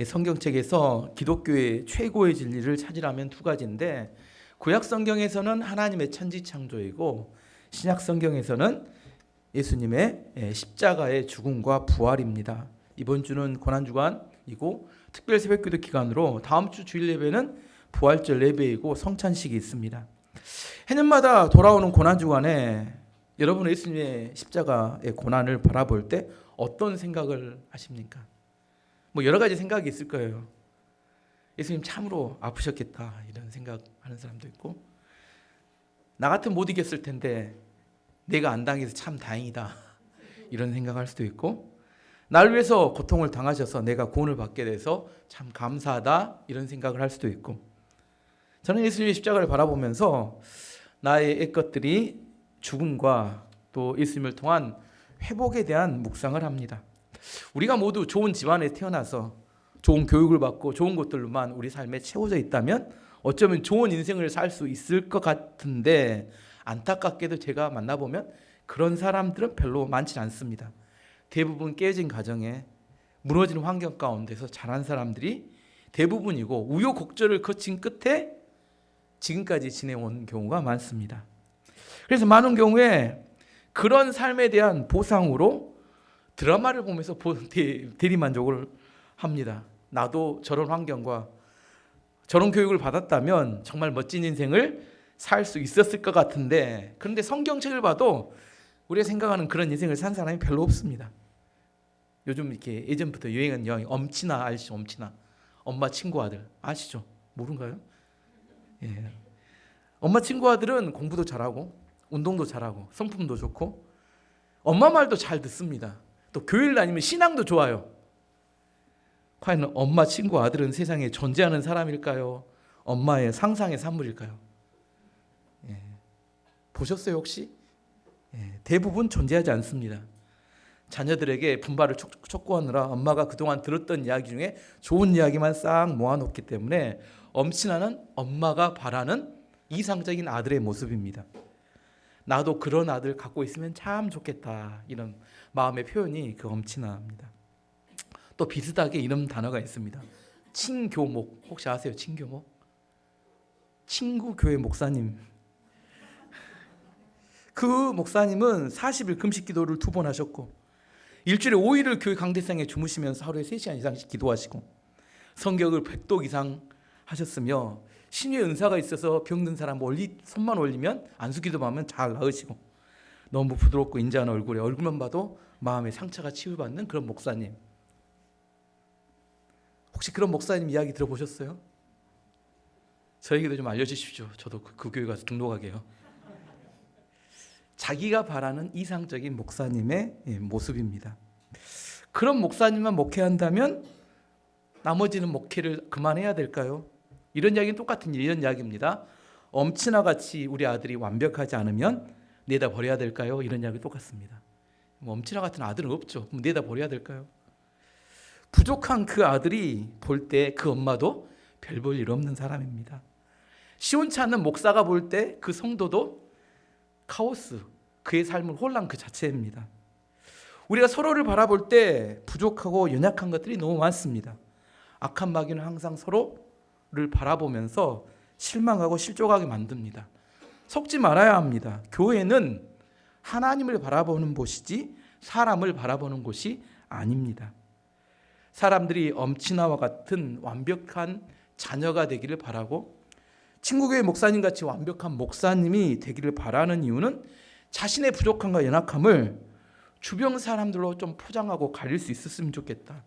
이 성경책에서 기독교의 최고의 진리를 찾으라면 두 가지인데 구약 성경에서는 하나님의 천지 창조이고 신약 성경에서는 예수님의 예, 십자가의 죽음과 부활입니다. 이번 주는 고난 주간이고 특별 새벽 기도 기간으로 다음 주 주일 예배는 부활절 예배이고 성찬식이 있습니다. 해년마다 돌아오는 고난 주간에 여러분은 예수님의 십자가의 고난을 바라볼 때 어떤 생각을 하십니까? 뭐 여러 가지 생각이 있을 거예요. 예수님 참으로 아프셨겠다 이런 생각하는 사람도 있고 나 같으면 못 이겼을 텐데 내가 안 당해서 참 다행이다 이런 생각할 수도 있고 날 위해서 고통을 당하셔서 내가 구원을 받게 돼서 참 감사하다 이런 생각을 할 수도 있고 저는 예수님의 십자가를 바라보면서 나의 애것들이 죽음과 또 예수님을 통한 회복에 대한 묵상을 합니다. 우리가 모두 좋은 집안에 태어나서 좋은 교육을 받고 좋은 것들로만 우리 삶에 채워져 있다면 어쩌면 좋은 인생을 살 수 있을 것 같은데 안타깝게도 제가 만나보면 그런 사람들은 별로 많지 않습니다. 대부분 깨진 가정에 무너진 환경 가운데서 자란 사람들이 대부분이고 우여곡절을 거친 끝에 지금까지 지내온 경우가 많습니다. 그래서 많은 경우에 그런 삶에 대한 보상으로 드라마를 보면서 대리 만족을 합니다. 나도 저런 환경과 저런 교육을 받았다면 정말 멋진 인생을 살 수 있었을 것 같은데 그런데 성경책을 봐도 우리가 생각하는 그런 인생을 산 사람이 별로 없습니다. 요즘 이렇게 예전부터 유행한 영화 엄친아 아시죠? 엄친아 엄마 친구 아들 아시죠? 모른가요? 예. 엄마 친구 아들은 공부도 잘하고 운동도 잘하고 성품도 좋고 엄마 말도 잘 듣습니다. 또 교회를 다니면 신앙도 좋아요. 과연 엄마 친구 아들은 세상에 존재하는 사람일까요? 엄마의 상상의 산물일까요? 예. 보셨어요 혹시? 예. 대부분 존재하지 않습니다. 자녀들에게 분발을 촉- 촉구하느라 엄마가 그동안 들었던 이야기 중에 좋은 이야기만 싹 모아놓기 때문에 엄친아는 엄마가 바라는 이상적인 아들의 모습입니다. 나도 그런 아들 갖고 있으면 참 좋겠다 이런 마음의 표현이 그 엄친아입니다. 또 비슷하게 이런 단어가 있습니다. 친교목 혹시 아세요? 친교목? 친구 교회 목사님. 그 목사님은 40일 금식 기도를 두 번 하셨고 일주일에 5일을 교회 강대상에 주무시면서 하루에 3시간 이상씩 기도하시고 성경을 100독 이상 하셨으며 신의 은사가 있어서 병든 사람 올리 손만 올리면 안수기도하면 잘 나으시고 너무 부드럽고 인자한 얼굴에 얼굴만 봐도 마음의 상처가 치유받는 그런 목사님. 혹시 그런 목사님 이야기 들어보셨어요? 저에게도 좀 알려주십시오. 저도 그, 그 교회 가서 등록하게요. 자기가 바라는 이상적인 목사님의 예, 모습입니다. 그런 목사님만 목회한다면 나머지는 목회를 그만해야 될까요? 이런 이야기는 똑같은 일, 이런 이야기입니다. 엄친아 같이 우리 아들이 완벽하지 않으면 내다 버려야 될까요? 이런 이야기 똑같습니다. 뭐 엄친아 같은 아들은 없죠. 내다 버려야 될까요? 부족한 그 아들이 볼 때 그 엄마도 별 볼 일 없는 사람입니다. 시원치 않는 목사가 볼 때 그 성도도 카오스, 그의 삶은 혼란 그 자체입니다. 우리가 서로를 바라볼 때 부족하고 연약한 것들이 너무 많습니다. 악한 마귀는 항상 서로 를 바라보면서 실망하고 실족하게 만듭니다. 속지 말아야 합니다. 교회는 하나님을 바라보는 곳이지 사람을 바라보는 곳이 아닙니다. 사람들이 엄친아와 같은 완벽한 자녀가 되기를 바라고 친구교회 목사님 같이 완벽한 목사님이 되기를 바라는 이유는 자신의 부족함과 연약함을 주변 사람들로 좀 포장하고 가릴 수 있었으면 좋겠다.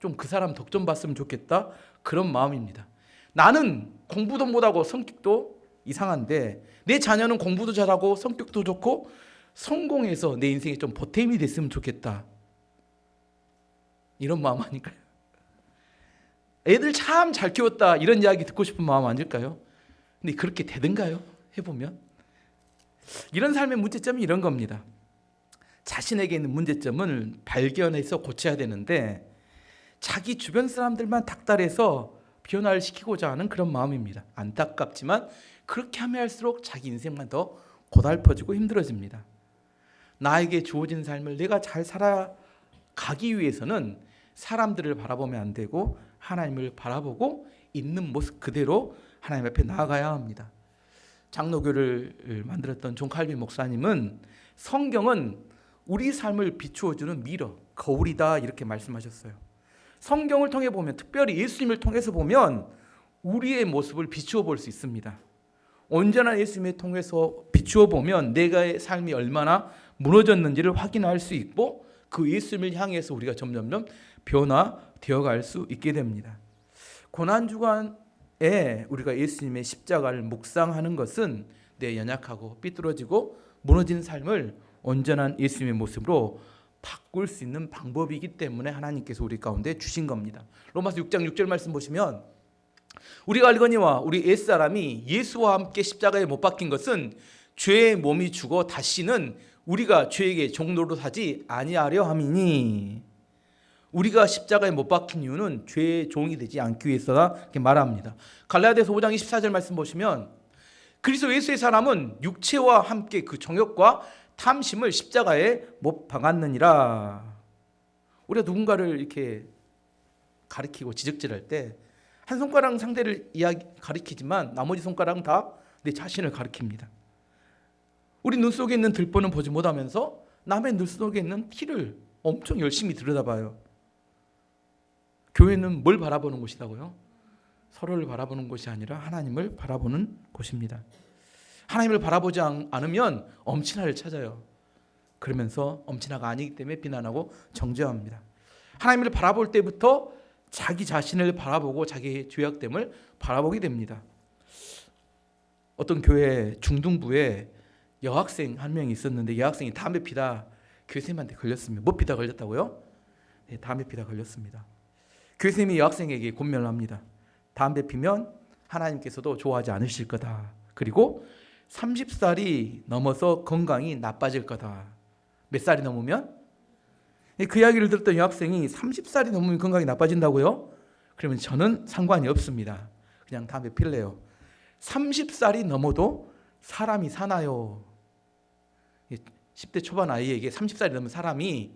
좀 그 사람 덕 좀 봤으면 좋겠다. 그런 마음입니다. 나는 공부도 못하고 성격도 이상한데 내 자녀는 공부도 잘하고 성격도 좋고 성공해서 내 인생에 좀 보탬이 됐으면 좋겠다. 이런 마음 아닐까요? 애들 참 잘 키웠다 이런 이야기 듣고 싶은 마음 아닐까요? 근데 그렇게 되든가요? 해보면 이런 삶의 문제점이 이런 겁니다. 자신에게 있는 문제점을 발견해서 고쳐야 되는데 자기 주변 사람들만 닥달해서 변화를 시키고자 하는 그런 마음입니다. 안타깝지만 그렇게 하면 할수록 자기 인생만 더 고달퍼지고 힘들어집니다. 나에게 주어진 삶을 내가 잘 살아가기 위해서는 사람들을 바라보면 안 되고 하나님을 바라보고 있는 모습 그대로 하나님 앞에 나아가야 합니다. 장로교를 만들었던 존 칼빈 목사님은 성경은 우리 삶을 비추어 주는 미러, 거울이다 이렇게 말씀하셨어요. 성경을 통해 보면 특별히 예수님을 통해서 보면 우리의 모습을 비추어 볼 수 있습니다. 언제나 예수님을 통해서 비추어 보면 내가의 삶이 얼마나 무너졌는지를 확인할 수 있고 그 예수님을 향해서 우리가 점점점 변화되어 갈 수 있게 됩니다. 고난 주간에 우리가 예수님의 십자가를 묵상하는 것은 내 연약하고 삐뚤어지고 무너진 삶을 온전한 예수님의 모습으로 바꿀 수 있는 방법이기 때문에 하나님께서 우리 가운데 주신 겁니다. 로마서 6장 6절 말씀 보시면 우리가 알거니와 우리 옛사람이 예수와 함께 십자가에 못 박힌 것은 죄의 몸이 죽어 다시는 우리가 죄에게 종로로 사지 아니하려 함이니 우리가 십자가에 못 박힌 이유는 죄의 종이 되지 않기 위해서다 이렇게 말합니다. 갈라디아서 5장 24절 말씀 보시면 그리스도 예수의 사람은 육체와 함께 그 정욕과 탐심을 십자가에 못 박았느니라. 우리가 누군가를 이렇게 가리키고 지적질할 때 한 손가락 상대를 이야기 가리키지만 나머지 손가락은 다 내 자신을 가리킵니다. 우리 눈 속에 있는 들보는 보지 못하면서 남의 눈 속에 있는 티를 엄청 열심히 들여다봐요. 교회는 뭘 바라보는 곳이라고요? 서로를 바라보는 곳이 아니라 하나님을 바라보는 곳입니다. 하나님을 바라보지 않- 않으면 엄친아를 찾아요. 그러면서 엄친아가 아니기 때문에 비난하고 정죄합니다. 하나님을 바라볼 때부터 자기 자신을 바라보고 자기의 죄악됨을 바라보게 됩니다. 어떤 교회 중등부에 여학생 한 명이 있었는데 여학생이 담배 피다 교수님한테 걸렸습니다. 뭐 피다 걸렸다고요? 네, 담배 피다 걸렸습니다. 교수님이 여학생에게 권면을 합니다. 담배 피면 하나님께서도 좋아하지 않으실 거다. 그리고 30살이 넘어서 건강이 나빠질 거다. 몇 살이 넘으면? 그 이야기를 들었던 여학생이 30살이 넘으면 건강이 나빠진다고요? 그러면 저는 상관이 없습니다. 그냥 담배 필래요. 30살이 넘어도 사람이 사나요? 10대 초반 아이에게 30살이 넘은 사람이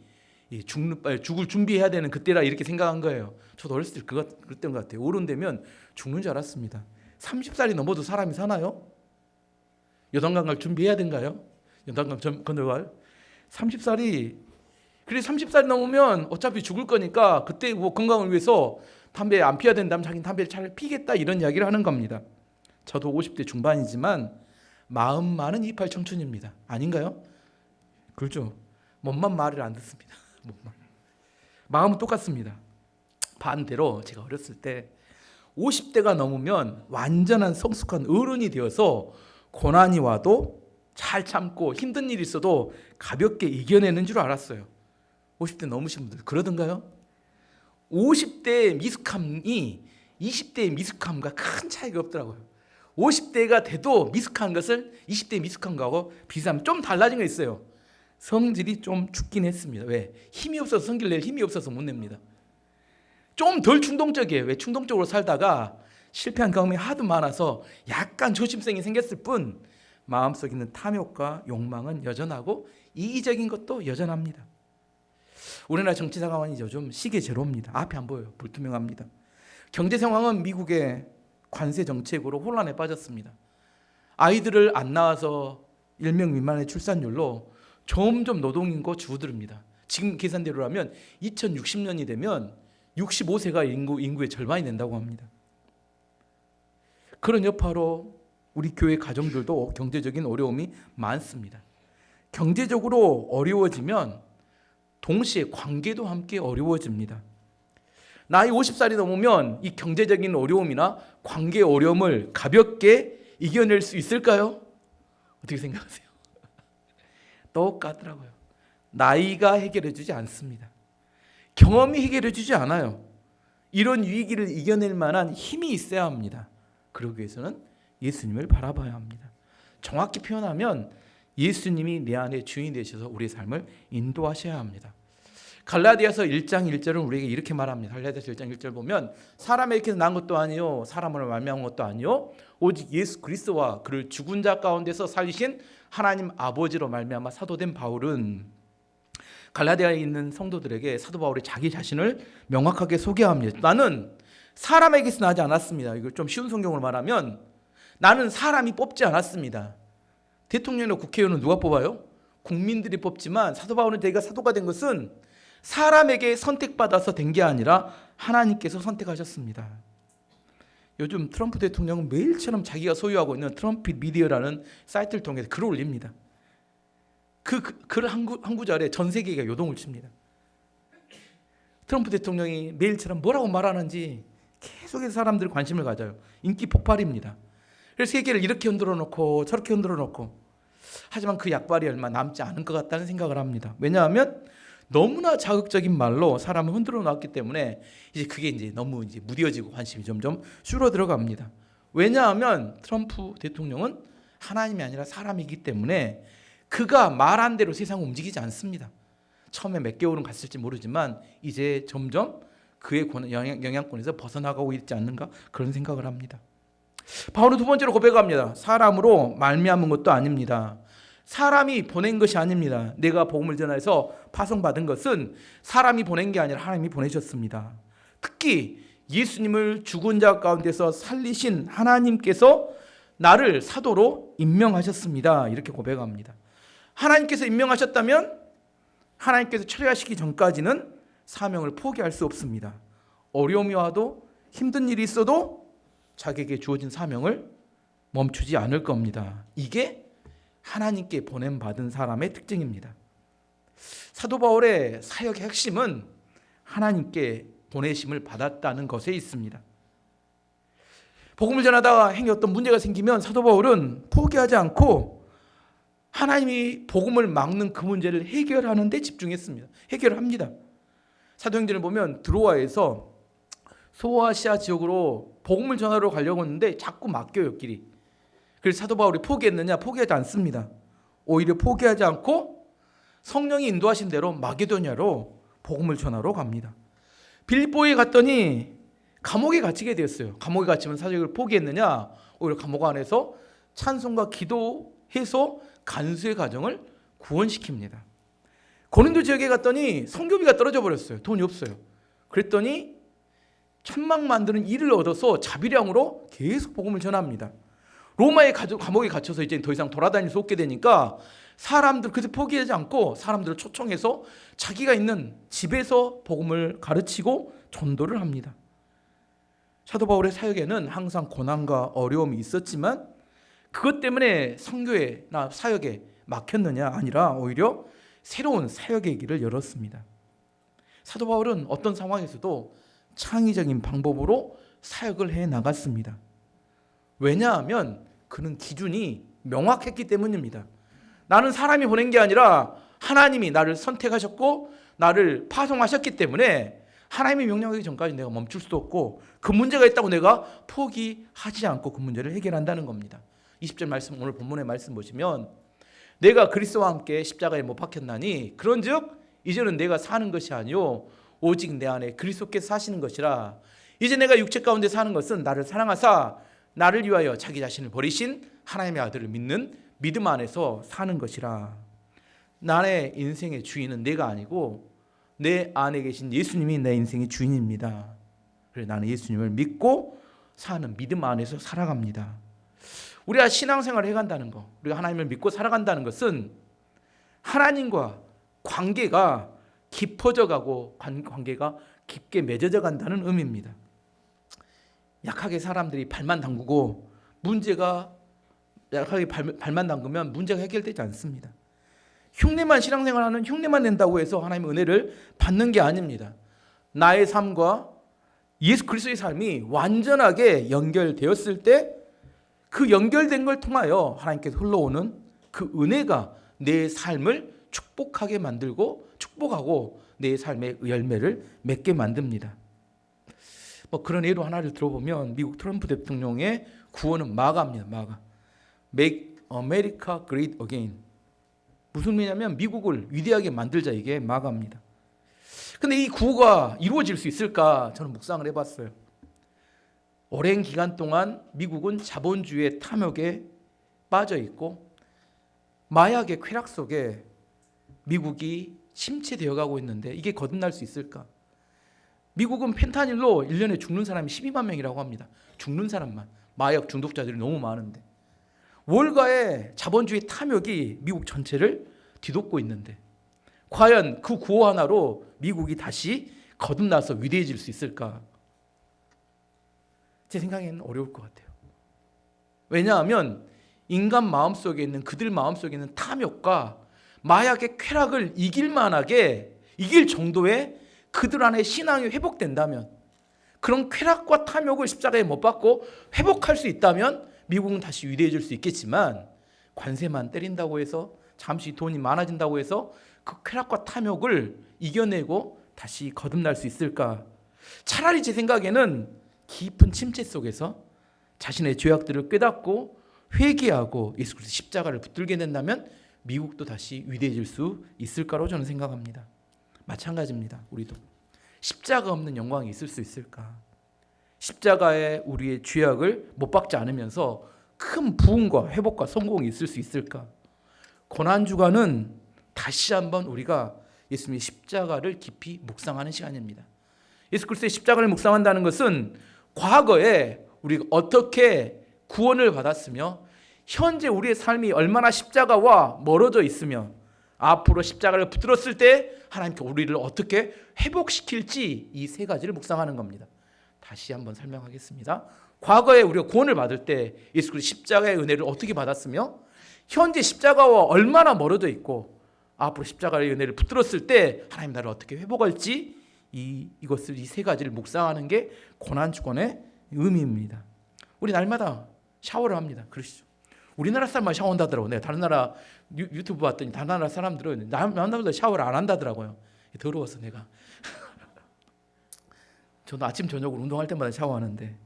이 죽는 죽을 준비해야 되는 그때라 이렇게 생각한 거예요. 저도 어렸을 때 그것 그랬던 것 같아요. 어른 되면 죽는 줄 알았습니다. 30살이 넘어도 사람이 사나요? 여단강 갈 준비해야 된가요? 여단강 전 건너갈 30살이 그래 30살이 넘으면 어차피 죽을 거니까 그때 뭐 건강을 위해서 담배 안 피워야 된다면 자기는 담배를 잘 피겠다 이런 이야기를 하는 겁니다. 저도 50대 중반이지만 마음만은 28 청춘입니다. 아닌가요? 그렇죠. 몸만 말을 안 듣습니다. 몸만. 마음은 똑같습니다. 반대로 제가 어렸을 때 50대가 넘으면 완전한 성숙한 어른이 되어서 고난이 와도 잘 참고 힘든 일이 있어도 가볍게 이겨내는 줄 알았어요. 50대 넘으신 분들 그러던가요? 50대의 미숙함이 20대의 미숙함과 큰 차이가 없더라고요. 50대가 돼도 미숙한 것을 20대의 미숙한 거하고 비교하면 좀 달라진 거 있어요. 성질이 좀 죽긴 했습니다. 왜? 힘이 없어서 성질 낼 힘이 없어서 못 냅니다. 좀 덜 충동적이에요. 왜? 충동적으로 살다가 실패한 경험이 하도 많아서 약간 조심성이 생겼을 뿐 마음속에 있는 탐욕과 욕망은 여전하고 이기적인 것도 여전합니다. 우리나라 정치 상황이 요즘 시계 제로입니다. 앞에 안 보여요. 불투명합니다. 경제 상황은 미국의 관세 정책으로 혼란에 빠졌습니다. 아이들을 안 낳아서 1명 미만의 출산율로 점점 노동인구 줄어듭니다. 지금 계산대로라면 2060년이 되면 65세가 인구, 인구의 절반이 된다고 합니다. 그런 여파로 우리 교회 가정들도 경제적인 어려움이 많습니다. 경제적으로 어려워지면 동시에 관계도 함께 어려워집니다. 나이 50살이 넘으면 이 경제적인 어려움이나 관계 어려움을 가볍게 이겨낼 수 있을까요? 어떻게 생각하세요? 똑같더라고요. 나이가 해결해 주지 않습니다. 경험이 해결해 주지 않아요. 이런 위기를 이겨낼 만한 힘이 있어야 합니다. 그러기 위해서는 예수님을 바라봐야 합니다. 정확히 표현하면 예수님이 내 안에 주인 되셔서 우리의 삶을 인도하셔야 합니다. 갈라디아서 1장 1절은 우리에게 이렇게 말합니다. 갈라디아서 1장 1절 보면 사람에게 난 것도 아니요 사람을 말미암은 것도 아니요 오직 예수 그리스도와 그를 죽은 자 가운데서 살리신 하나님 아버지로 말미암아 사도된 바울은 갈라디아에 있는 성도들에게 사도 바울이 자기 자신을 명확하게 소개합니다. 나는 사람에게서 나지 않았습니다. 이거 좀 쉬운 성경으로 말하면 나는 사람이 뽑지 않았습니다. 대통령이나 국회의원은 누가 뽑아요? 국민들이 뽑지만 사도 바울은 자기가 사도가 된 것은 사람에게 선택받아서 된 게 아니라 하나님께서 선택하셨습니다. 요즘 트럼프 대통령은 매일처럼 자기가 소유하고 있는 트럼프 미디어라는 사이트를 통해서 글을 올립니다. 그글한 구절에 전 세계가 요동을 칩니다. 트럼프 대통령이 매일처럼 뭐라고 말하는지 계속해서 사람들이 관심을 가져요. 인기 폭발입니다. 그래서 세계를 이렇게 흔들어 놓고 저렇게 흔들어 놓고 하지만 그 약발이 얼마 남지 않은 것 같다는 생각을 합니다. 왜냐하면 너무나 자극적인 말로 사람을 흔들어 놨기 때문에 이제 그게 이제 너무 이제 무뎌지고 관심이 점점 줄어 들어갑니다. 왜냐하면 트럼프 대통령은 하나님이 아니라 사람이기 때문에 그가 말한 대로 세상을 움직이지 않습니다. 처음에 몇 개월은 갔을지 모르지만 이제 점점 그의 영향권에서 벗어나가고 있지 않는가 그런 생각을 합니다. 바울은 두 번째로 고백합니다. 사람으로 말미암은 것도 아닙니다. 사람이 보낸 것이 아닙니다. 내가 복음을 전해서 파송받은 것은 사람이 보낸 게 아니라 하나님이 보내셨습니다. 특히 예수님을 죽은 자 가운데서 살리신 하나님께서 나를 사도로 임명하셨습니다. 이렇게 고백합니다. 하나님께서 임명하셨다면 하나님께서 처리하시기 전까지는 사명을 포기할 수 없습니다. 어려움이 와도 힘든 일이 있어도 자기에게 주어진 사명을 멈추지 않을 겁니다. 이게 하나님께 보냄 받은 사람의 특징입니다. 사도 바울의 사역의 핵심은 하나님께 보내심을 받았다는 것에 있습니다. 복음을 전하다가 행해 어떤 문제가 생기면 사도 바울은 포기하지 않고 하나님이 복음을 막는 그 문제를 해결하는 데 집중했습니다. 해결을 합니다. 사도행전을 보면 드로아에서 소아시아 지역으로 복음을 전하러 가려고 했는데 자꾸 막혀요 길이. 그래서 사도 바울이 포기했느냐? 포기하지 않습니다. 오히려 포기하지 않고 성령이 인도하신 대로 마게도냐로 복음을 전하러 갑니다. 빌립보에 갔더니 감옥에 갇히게 되었어요. 감옥에 갇히면 사역을 포기했느냐? 오히려 감옥 안에서 찬송과 기도해서 간수의 가정을 구원시킵니다. 고린도 지역에 갔더니 성교비가 떨어져 버렸어요. 돈이 없어요. 그랬더니 천막 만드는 일을 얻어서 자비량으로 계속 복음을 전합니다. 로마의 감옥에 갇혀서 이제 더 이상 돌아다닐 수 없게 되니까 사람들 그때 포기하지 않고 사람들을 초청해서 자기가 있는 집에서 복음을 가르치고 전도를 합니다. 사도 바울의 사역에는 항상 고난과 어려움이 있었지만 그것 때문에 선교회나 사역에 막혔느냐 아니라 오히려 새로운 사역의 길을 열었습니다. 사도 바울은 어떤 상황에서도 창의적인 방법으로 사역을 해 나갔습니다. 왜냐하면 그는 기준이 명확했기 때문입니다. 나는 사람이 보낸 게 아니라 하나님이 나를 선택하셨고 나를 파송하셨기 때문에 하나님이 명령하기 전까지 내가 멈출 수도 없고 그 문제가 있다고 내가 포기하지 않고 그 문제를 해결한다는 겁니다. 20절 말씀 오늘 본문의 말씀 보시면 내가 그리스도와 함께 십자가에 못 박혔나니 그런즉 이제는 내가 사는 것이 아니요 오직 내 안에 그리스도께서 사시는 것이라 이제 내가 육체 가운데 사는 것은 나를 사랑하사 나를 위하여 자기 자신을 버리신 하나님의 아들을 믿는 믿음 안에서 사는 것이라 나의 인생의 주인은 내가 아니고 내 안에 계신 예수님이 내 인생의 주인입니다. 그래서 나는 예수님을 믿고 사는 믿음 안에서 살아갑니다. 우리가 신앙생활을 해간다는 거, 우리가 하나님을 믿고 살아간다는 것은 하나님과 관계가 깊어져 가고 관- 관계가 깊게 맺어져 간다는 의미입니다. 약하게 사람들이 발만 담그고 문제가 약하게 발, 발만 담그면 문제가 해결되지 않습니다. 흉내만 신앙생활하는 흉내만 낸다고 해서 하나님의 은혜를 받는 게 아닙니다. 나의 삶과 예수 그리스도의 삶이 완전하게 연결되었을 때 그 연결된 걸 통하여 하나님께서 흘러오는 그 은혜가 내 삶을 축복하게 만들고 축복하고 내 삶의 열매를 맺게 만듭니다. 뭐 그런 예로 하나를 들어보면 미국 트럼프 대통령의 구호는 마가입니다. 마가. Make America Great Again. 무슨 의미냐면 미국을 위대하게 만들자 이게 마가입니다. 근데 이 구호가 이루어질 수 있을까 저는 묵상을 해봤어요. 오랜 기간 동안 미국은 자본주의의 탐욕에 빠져 있고 마약의 쾌락 속에 미국이 침체되어 가고 있는데 이게 거듭날 수 있을까? 미국은 펜타닐로 1년에 죽는 사람이 12만 명이라고 합니다. 죽는 사람만. 마약 중독자들이 너무 많은데. 월가의 자본주의 탐욕이 미국 전체를 뒤덮고 있는데 과연 그 구호 하나로 미국이 다시 거듭나서 위대해질 수 있을까? 제 생각에는 어려울 것 같아요. 왜냐하면 인간 마음속에 있는 그들 마음속에 있는 탐욕과 마약의 쾌락을 이길 만하게 이길 정도의 그들 안에 신앙이 회복된다면 그런 쾌락과 탐욕을 십자가에 못 박고 회복할 수 있다면 미국은 다시 위대해질 수 있겠지만 관세만 때린다고 해서 잠시 돈이 많아진다고 해서 그 쾌락과 탐욕을 이겨내고 다시 거듭날 수 있을까? 차라리 제 생각에는 깊은 침체 속에서 자신의 죄악들을 깨닫고 회개하고 예수 그리스도 십자가를 붙들게 된다면 미국도 다시 위대해질 수 있을까로 저는 생각합니다. 마찬가지입니다. 우리도 십자가 없는 영광이 있을 수 있을까? 십자가에 우리의 죄악을 못 박지 않으면서 큰 부흥과 회복과 성공이 있을 수 있을까? 고난 주간은 다시 한번 우리가 예수님의 십자가를 깊이 묵상하는 시간입니다. 예수 그리스도의 십자가를 묵상한다는 것은 과거에 우리가 어떻게 구원을 받았으며 현재 우리의 삶이 얼마나 십자가와 멀어져 있으며 앞으로 십자가를 붙들었을 때 하나님께 우리를 어떻게 회복시킬지 이 세 가지를 묵상하는 겁니다. 다시 한번 설명하겠습니다. 과거에 우리가 구원을 받을 때 예수 그리스도 십자가의 은혜를 어떻게 받았으며 현재 십자가와 얼마나 멀어져 있고 앞으로 십자가의 은혜를 붙들었을 때 하나님 나를 어떻게 회복할지 이 이것을 이 세 가지를 묵상하는 게 고난 주권의 의미입니다. 우리 날마다 샤워를 합니다. 그러시죠. 우리나라 사람만 샤워한다더라고. 내가 다른 나라 유, 유튜브 봤더니 다른 나라 사람들은 남자보다 샤워를 안 한다더라고요. 더러워서 내가. 저도 아침 저녁으로 운동할 때마다 샤워하는데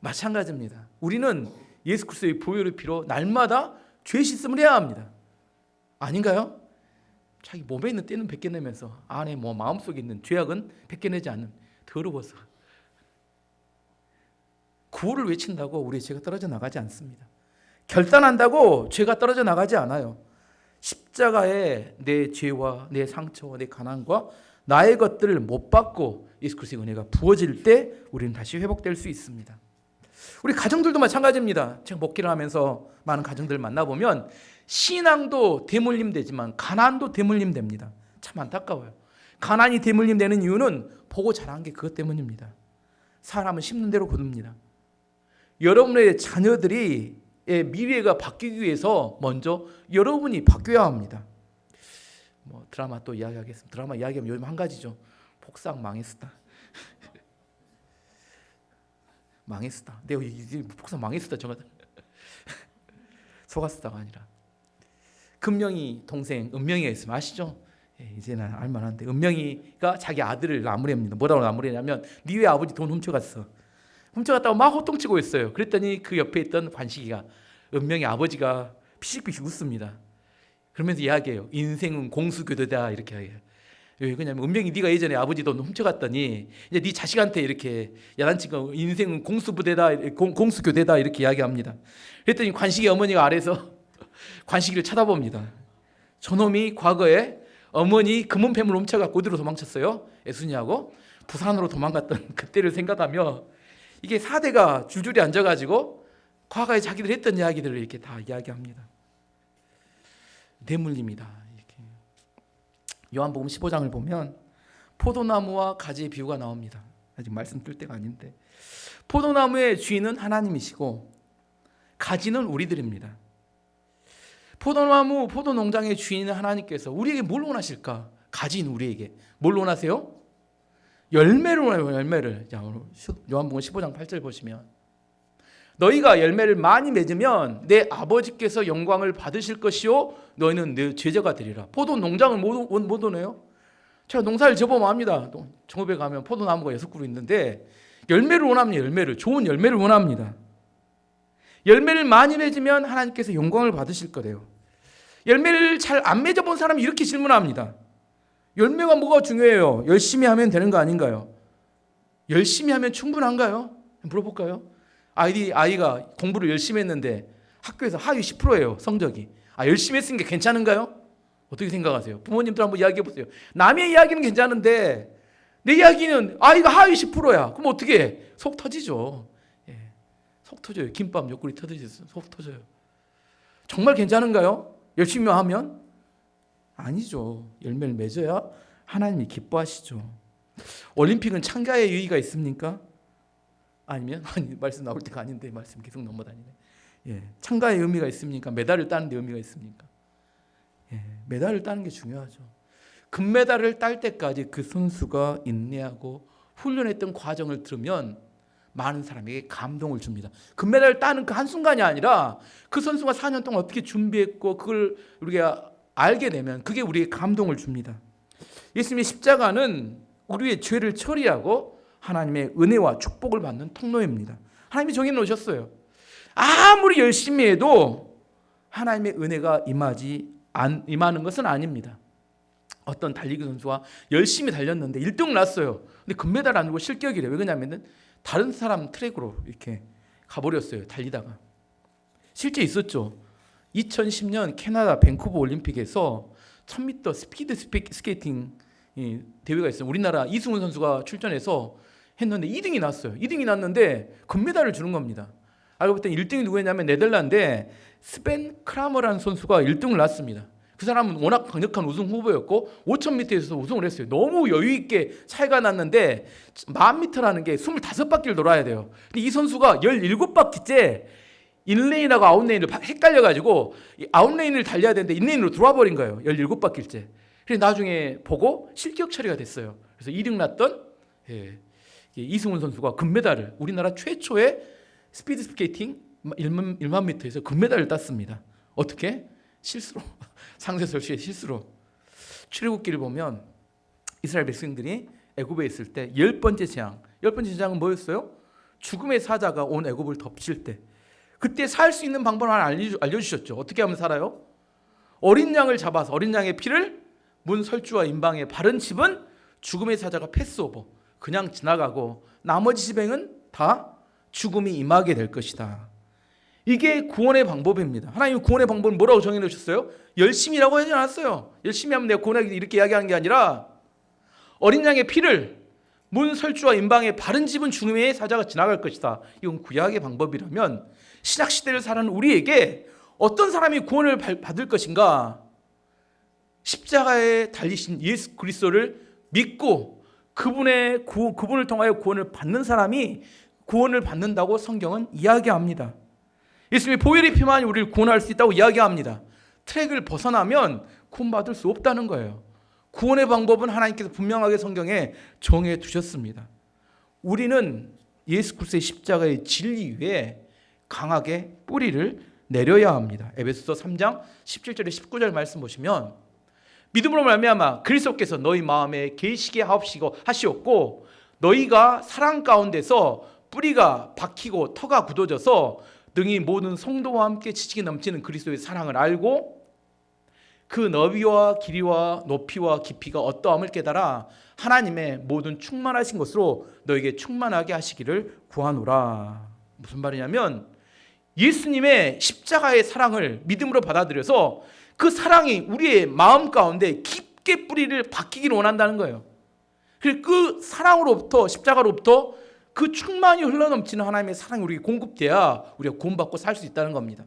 마찬가지입니다. 우리는 예수 그리스도의 보혈의 피로 날마다 죄 씻음을 해야 합니다. 아닌가요? 자기 몸에 있는 때는 벗겨내면서 안에 뭐 마음속에 있는 죄악은 벗겨내지 않는 더러워서 구호를 외친다고 우리의 죄가 떨어져 나가지 않습니다. 결단한다고 죄가 떨어져 나가지 않아요. 십자가에 내 죄와 내 상처와 내 가난과 나의 것들을 못 받고 예수 그리스도의 은혜가 부어질 때 우리는 다시 회복될 수 있습니다. 우리 가정들도 마찬가지입니다. 제가 목기를 하면서 많은 가정들 만나보면 신앙도 대물림 되지만 가난도 대물림 됩니다. 참 안타까워요. 가난이 대물림 되는 이유는 보고 자란 게 그것 때문입니다. 사람은 심는 대로 거둡니다. 여러분의 자녀들이 미래가 바뀌기 위해서 먼저 여러분이 바뀌어야 합니다. 뭐 드라마 또 이야기하겠습니다. 드라마 이야기하면 요즘 한 가지죠. 폭삭 망했다. 망했다. 내가 이제 폭삭 망했다. 저가 속았다가 아니라 금명이 동생 은명이가 있으면 아시죠? 예, 이제는 알만한데 은명이가 자기 아들을 나무래입니다. 뭐라고 나무래냐면 니왜 아버지 돈 훔쳐갔어? 훔쳐갔다고 막 호통치고 있어요. 그랬더니 그 옆에 있던 관식이가 은명이 아버지가 피식피식 웃습니다. 그러면서 이야기해요. 인생은 공수교대다 이렇게 해요. 왜 그냐면 은명이 네가 예전에 아버지 돈 훔쳐갔더니 이제 네 자식한테 이렇게 야단치고 인생은 공수부대다 공, 공수교대다 이렇게 이야기합니다. 그랬더니 관식이 어머니가 아래서 관식이를 쳐다봅니다. 저놈이 과거에 어머니 금은패물 훔쳐갖고 어디로 도망쳤어요? 애순이하고 부산으로 도망갔던 그때를 생각하며 이게 사대가 줄줄이 앉아가지고 과거에 자기들 했던 이야기들을 이렇게 다 이야기합니다. 뇌물림이다. 이렇게. 요한복음 15장을 보면 포도나무와 가지의 비유가 나옵니다. 아직 말씀드릴 때가 아닌데 포도나무의 주인은 하나님이시고 가지는 우리들입니다. 포도나무, 포도농장의 주인은 하나님께서 우리에게 뭘 원하실까? 가진 우리에게 뭘 원하세요? 열매를 원해요. 열매를. 자, 요한복음 15장 8절 보시면 너희가 열매를 많이 맺으면 내 아버지께서 영광을 받으실 것이요 너희는 내 제자가 되리라. 포도 농장을 못, 못 오네요. 제가 농사를 접어보면 합니다. 정읍에 가면 포도나무가 여섯 그루 있는데 열매를 원합니다. 열매를 좋은 열매를 원합니다. 열매를 많이 맺으면 하나님께서 영광을 받으실 거래요. 열매를 잘 안 맺어본 사람이 이렇게 질문합니다. 열매가 뭐가 중요해요? 열심히 하면 되는 거 아닌가요? 열심히 하면 충분한가요? 물어볼까요? 아이 아이가 공부를 열심히 했는데 학교에서 하위 10%예요 성적이. 아 열심히 했으니까 괜찮은가요? 어떻게 생각하세요? 부모님들 한번 이야기해 보세요. 남의 이야기는 괜찮은데 내 이야기는 아 이거 하위 10%야. 그럼 어떻게 해? 속 터지죠. 예. 속 터져요. 김밥 옆구리 터지죠. 속 터져요. 정말 괜찮은가요? 열심히 하면 아니죠. 열매를 맺어야 하나님이 기뻐하시죠. 올림픽은 참가의 의의가 있습니까? 아니면 아니 말씀 나올 때가 아닌데 말씀 계속 넘어다니네. 예, 참가의 의미가 있습니까? 메달을 따는 데 의미가 있습니까? 예, 메달을 따는 게 중요하죠. 금메달을 딸 때까지 그 선수가 인내하고 훈련했던 과정을 들으면 많은 사람에게 감동을 줍니다. 금메달을 따는 그 한순간이 아니라 그 선수가 4년 동안 어떻게 준비했고 그걸 우리가 알게 되면 그게 우리에게 감동을 줍니다. 예수님의 십자가는 우리의 죄를 처리하고 하나님의 은혜와 축복을 받는 통로입니다. 하나님이 정해 놓으셨어요. 아무리 열심히 해도 하나님의 은혜가 임하지 안, 임하는 것은 아닙니다. 어떤 달리기 선수가 열심히 달렸는데 1등 났어요. 근데 금메달 안 주고 실격이래요. 왜 그러냐면은 다른 사람 트랙으로 이렇게 가버렸어요. 달리다가. 실제 있었죠. 2010년 캐나다 밴쿠버 올림픽에서 1000m 스피드 스피- 스케이팅 이 대회가 있어요. 우리나라 이승훈 선수가 출전해서 했는데 2등이 났어요. 2등이 났는데 금메달을 주는 겁니다. 알고 봤더니 1등이 누구였냐면 네덜란드의 스벤 크라머라는 선수가 1등을 났습니다. 그 사람은 워낙 강력한 우승 후보였고 5000m에서 우승을 했어요. 너무 여유 있게 차이가 났는데 1000m라는 게 25바퀴를 돌아야 돼요. 근데 이 선수가 17바퀴째 인레인하고 아웃레인을 바- 헷갈려 가지고 이 아웃레인을 달려야 되는데 인레인으로 들어와 버린 거예요. 17바퀴째. 그래서 나중에 보고 실격 처리가 됐어요. 그래서 2등 났던 예, 이 이승훈 선수가 금메달을 우리나라 최초의 스피드 스케이팅 1만, 1만 미터에서 금메달을 땄습니다. 어떻게? 실수로 상세 설치의 실수로 출애굽기를 보면 이스라엘 백성들이 애굽에 있을 때 열 번째 재앙, 열 번째 재앙은 뭐였어요? 죽음의 사자가 온 애굽을 덮칠 때 그때 살 수 있는 방법을 하나 알려- 알려주셨죠. 어떻게 하면 살아요? 어린 양을 잡아서 어린 양의 피를 문 설주와 임방에 바른 집은 죽음의 사자가 패스오버 그냥 지나가고 나머지 집행은 다 죽음이 임하게 될 것이다. 이게 구원의 방법입니다. 하나님 구원의 방법은 뭐라고 정해 놓으셨어요? 열심히라고 하지 않았어요. 열심히 하면 내가 구원하기 이렇게 이야기하는 게 아니라 어린 양의 피를 문 설주와 임방에 바른 집은 죽음의 사자가 지나갈 것이다. 이건 구약의 방법이라면 신약 시대를 사는 우리에게 어떤 사람이 구원을 받- 받을 것인가? 십자가에 달리신 예수 그리스도를 믿고 그분의 구, 그분을 통하여 구원을 받는 사람이 구원을 받는다고 성경은 이야기합니다. 예수님의 보혈의 피만이 우리를 구원할 수 있다고 이야기합니다. 트랙을 벗어나면 구원받을 수 없다는 거예요. 구원의 방법은 하나님께서 분명하게 성경에 정해 두셨습니다. 우리는 예수 그리스도의 십자가의 진리 위에 강하게 뿌리를 내려야 합니다. 에베소서 3장 17절에 19절 말씀 보시면 믿음으로 말미암아 그리스도께서 너희 마음에 계시게 하옵시고 하시옵고 너희가 사랑 가운데서 뿌리가 박히고 터가 굳어져서 등이 모든 성도와 함께 지식이 넘치는 그리스도의 사랑을 알고 그 너비와 길이와 높이와 깊이가 어떠함을 깨달아 하나님의 모든 충만하신 것으로 너에게 충만하게 하시기를 구하노라. 무슨 말이냐면 예수님의 십자가의 사랑을 믿음으로 받아들여서 그 사랑이 우리의 마음 가운데 깊게 뿌리를 박히기를 원한다는 거예요. 그 사랑으로부터 십자가로부터 그 충만히 흘러넘치는 하나님의 사랑이 우리에게 공급돼야 우리가 구원받고 살 수 있다는 겁니다.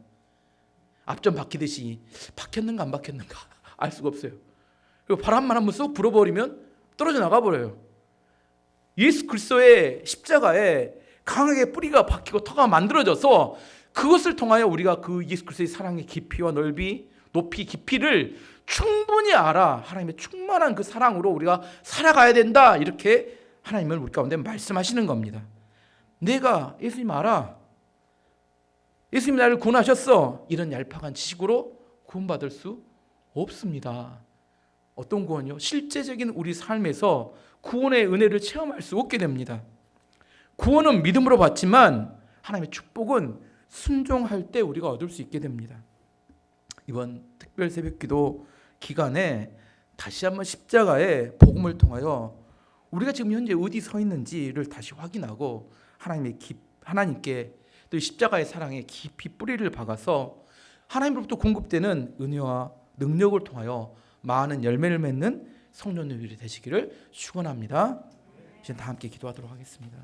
앞전 박히듯이 박혔는가 안 박혔는가 알 수가 없어요. 그리고 바람만 한번 쏙 불어버리면 떨어져 나가 버려요. 예수 그리스도의 십자가에 강하게 뿌리가 박히고 터가 만들어져서 그것을 통하여 우리가 그 예수 그리스도의 사랑의 깊이와 넓이, 높이, 깊이를 충분히 알아 하나님의 충만한 그 사랑으로 우리가 살아가야 된다 이렇게 하나님은 우리 가운데 말씀하시는 겁니다. 내가 예수님 알아. 예수님 나를 구원하셨어. 이런 얄팍한 지식으로 구원받을 수 없습니다. 어떤 구원이요? 실제적인 우리 삶에서 구원의 은혜를 체험할 수 없게 됩니다. 구원은 믿음으로 받지만 하나님의 축복은 순종할 때 우리가 얻을 수 있게 됩니다. 이번 특별 새벽기도 기간에 다시 한번 십자가의 복음을 통하여 우리가 지금 현재 어디 서 있는지를 다시 확인하고 하나님의 깊, 하나님께 또이 십자가의 사랑에 깊이 뿌리를 박아서 하나님으로부터 공급되는 은혜와 능력을 통하여 많은 열매를 맺는 성도님들이 되시기를 축원합니다. 이제 다 함께 기도하도록 하겠습니다.